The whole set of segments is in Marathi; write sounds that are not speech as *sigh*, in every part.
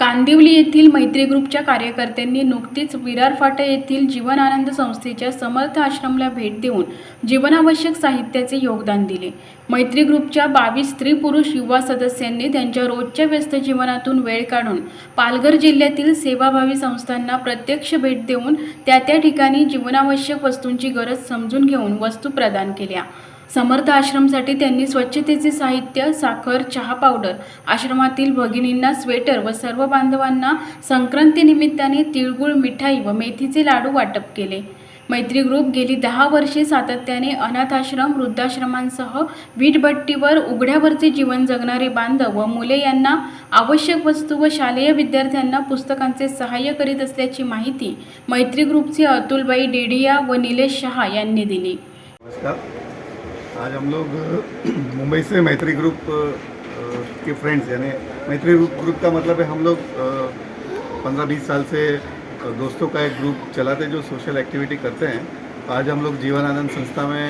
कांदिवली येथील मैत्री ग्रुपच्या कार्यकर्त्यांनी नुकतीच विरार फाटा येथील जीवनानंद संस्थेच्या समर्थ आश्रमला भेट देऊन जीवनावश्यक साहित्याचे योगदान दिले. मैत्री ग्रुपच्या बावीस स्त्री पुरुष युवा सदस्यांनी त्यांच्या रोजच्या व्यस्त जीवनातून वेळ काढून पालघर जिल्ह्यातील सेवाभावी संस्थांना प्रत्यक्ष भेट देऊन त्या त्या ठिकाणी जीवनावश्यक वस्तूंची गरज समजून घेऊन वस्तू प्रदान केल्या. समर्थ आश्रमसाठी त्यांनी स्वच्छतेचे साहित्य साखर चहा पावडर आश्रमातील भगिनींना स्वेटर व सर्व बांधवांना संक्रांतीनिमित्ताने तिळगुळ मिठाई व मेथीचे लाडू वाटप केले. मैत्री ग्रुप गेली दहा वर्षे सातत्याने अनाथाश्रम वृद्धाश्रमांसह वीटभट्टीवर उघड्यावरचे जीवन जगणारे बांधव व मुले यांना आवश्यक वस्तू व शालेय विद्यार्थ्यांना पुस्तकांचे सहाय्य करीत असल्याची माहिती मैत्री ग्रुपचे अतुलबाई डेडिया व निलेश शहा यांनी दिली. नमस्कार. आज हम लोग, *clears throat* मुंबई से मैत्री ग्रुप के फ्रेंड्स यानी मैत्री ग्रुप का मतलब है हम लोग पंद्रह बीस साल से दोस्तों का एक ग्रुप चलाते जो सोशल एक्टिविटी करते हैं। आज हम लोग जीवन आनंद संस्था में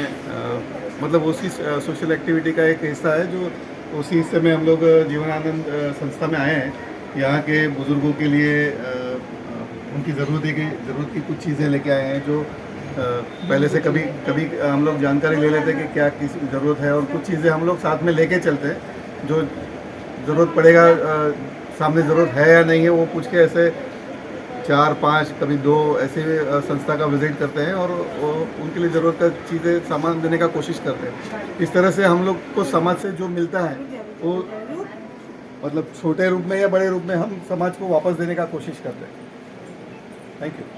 मतलब उसी सोशल एक्टिविटी का एक हिस्सा है जो उसी हिस्से में हम लोग जीवन आनंद संस्था में आए हैं। यहाँ के बुज़ुर्गों के लिए उनकी ज़रूरत की ज़रूरत की कुछ चीज़ें लेके आए हैं जो पहले से कभी कभी हम लोग जानकारी ले लेते हैं कि क्या किस, ज़रूरत है और कुछ चीज़ें हम लोग साथ में लेके चलते हैं। जो ज़रूरत पड़ेगा सामने ज़रूरत है या नहीं है, वो पूछ के ऐसे चार, पाँच, कभी दो ऐसे संस्था का विज़िट करते हैं और उनके लिए ज़रूरत का चीज़ें, सामान देने का कोशिश करते हैं। इस तरह से हम लोग को समाज से जो मिलता है, वो मतलब छोटे रूप में या बड़े रूप में हम समाज को वापस देने का कोशिश करते हैं। Thank you